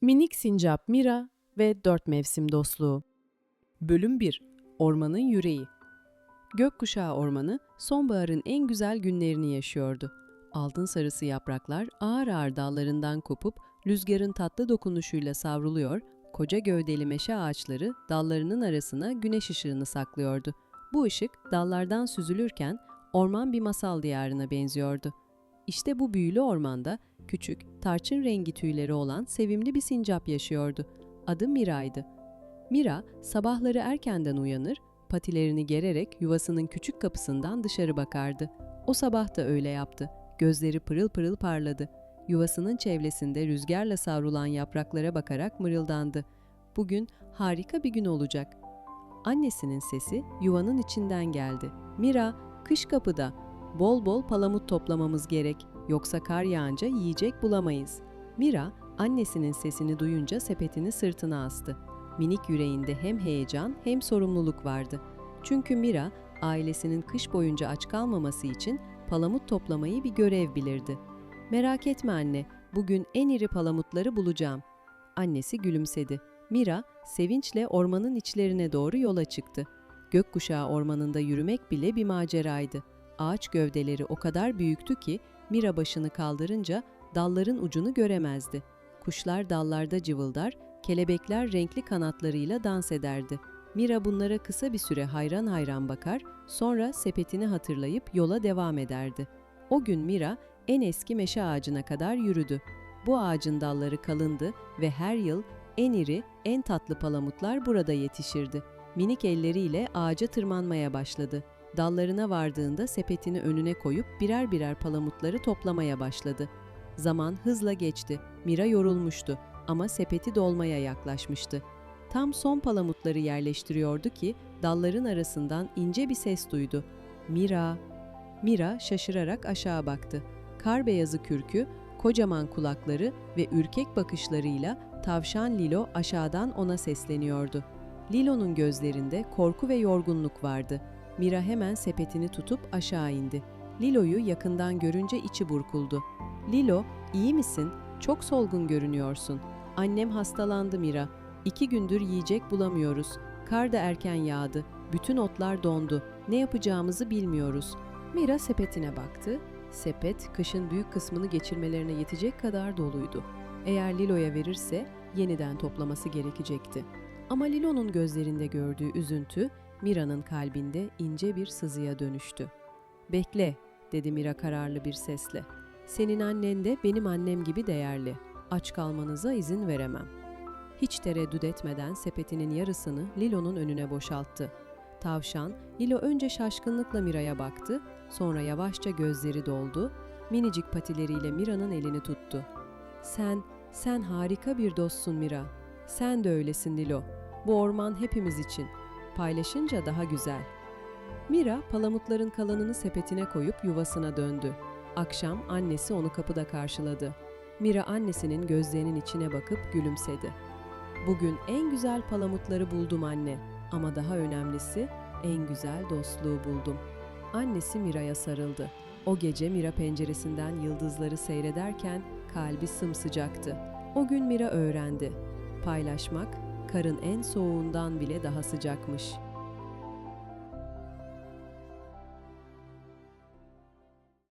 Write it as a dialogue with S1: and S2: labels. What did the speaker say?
S1: Minik Sincap Mira ve Dört Mevsim Dostluğu Bölüm 1 Ormanın Yüreği Gökkuşağı Ormanı sonbaharın en güzel günlerini yaşıyordu. Altın sarısı yapraklar ağır ağır dallarından kopup rüzgarın tatlı dokunuşuyla savruluyor, koca gövdeli meşe ağaçları dallarının arasına güneş ışığını saklıyordu. Bu ışık dallardan süzülürken orman bir masal diyarına benziyordu. İşte bu büyülü ormanda küçük, tarçın rengi tüyleri olan sevimli bir sincap yaşıyordu. Adı Mira'ydı. Mira sabahları erkenden uyanır, patilerini gererek yuvasının küçük kapısından dışarı bakardı. O sabah da öyle yaptı. Gözleri pırıl pırıl parladı. Yuvasının çevresinde rüzgarla savrulan yapraklara bakarak mırıldandı. Bugün harika bir gün olacak. Annesinin sesi yuvanın içinden geldi. Mira, kış kapıda. Bol bol palamut toplamamız gerek. Yoksa kar yağınca yiyecek bulamayız. Mira, annesinin sesini duyunca sepetini sırtına astı. Minik yüreğinde hem heyecan hem sorumluluk vardı. Çünkü Mira, ailesinin kış boyunca aç kalmaması için palamut toplamayı bir görev bilirdi. Merak etme anne, bugün en iri palamutları bulacağım. Annesi gülümsedi. Mira, sevinçle ormanın içlerine doğru yola çıktı. Gökkuşağı ormanında yürümek bile bir maceraydı. Ağaç gövdeleri o kadar büyüktü ki Mira başını kaldırınca dalların ucunu göremezdi. Kuşlar dallarda cıvıldar, kelebekler renkli kanatlarıyla dans ederdi. Mira bunlara kısa bir süre hayran hayran bakar, sonra sepetini hatırlayıp yola devam ederdi. O gün Mira en eski meşe ağacına kadar yürüdü. Bu ağacın dalları kalındı ve her yıl en iri, en tatlı palamutlar burada yetişirdi. Minik elleriyle ağaca tırmanmaya başladı. Dallarına vardığında sepetini önüne koyup birer birer palamutları toplamaya başladı. Zaman hızla geçti. Mira yorulmuştu ama sepeti dolmaya yaklaşmıştı. Tam son palamutları yerleştiriyordu ki dalların arasından ince bir ses duydu. Mira. Mira şaşırarak aşağı baktı. Kar beyazı kürkü, kocaman kulakları ve ürkek bakışlarıyla tavşan Lilo aşağıdan ona sesleniyordu. Lilo'nun gözlerinde korku ve yorgunluk vardı. Mira hemen sepetini tutup aşağı indi. Lilo'yu yakından görünce içi burkuldu. Lilo, iyi misin? Çok solgun görünüyorsun. Annem hastalandı Mira. İki gündür yiyecek bulamıyoruz. Kar da erken yağdı. Bütün otlar dondu. Ne yapacağımızı bilmiyoruz. Mira sepetine baktı. Sepet, kışın büyük kısmını geçirmelerine yetecek kadar doluydu. Eğer Lilo'ya verirse yeniden toplaması gerekecekti. Ama Lilo'nun gözlerinde gördüğü üzüntü Mira'nın kalbinde ince bir sızıya dönüştü. "Bekle," dedi Mira kararlı bir sesle. "Senin annen de benim annem gibi değerli. Aç kalmanıza izin veremem." Hiç tereddüt etmeden sepetinin yarısını Lilo'nun önüne boşalttı. Tavşan, Lilo önce şaşkınlıkla Mira'ya baktı, sonra yavaşça gözleri doldu, minicik patileriyle Mira'nın elini tuttu. "Sen, sen harika bir dostsun Mira. Sen de öylesin Lilo. Bu orman hepimiz için. Paylaşınca daha güzel." Mira, palamutların kalanını sepetine koyup yuvasına döndü. Akşam annesi onu kapıda karşıladı. Mira annesinin gözlerinin içine bakıp gülümsedi. Bugün en güzel palamutları buldum anne ama daha önemlisi en güzel dostluğu buldum. Annesi Mira'ya sarıldı. O gece Mira penceresinden yıldızları seyrederken kalbi sımsıcaktı. O gün Mira öğrendi. Paylaşmak karın en soğuğundan bile daha sıcakmış.''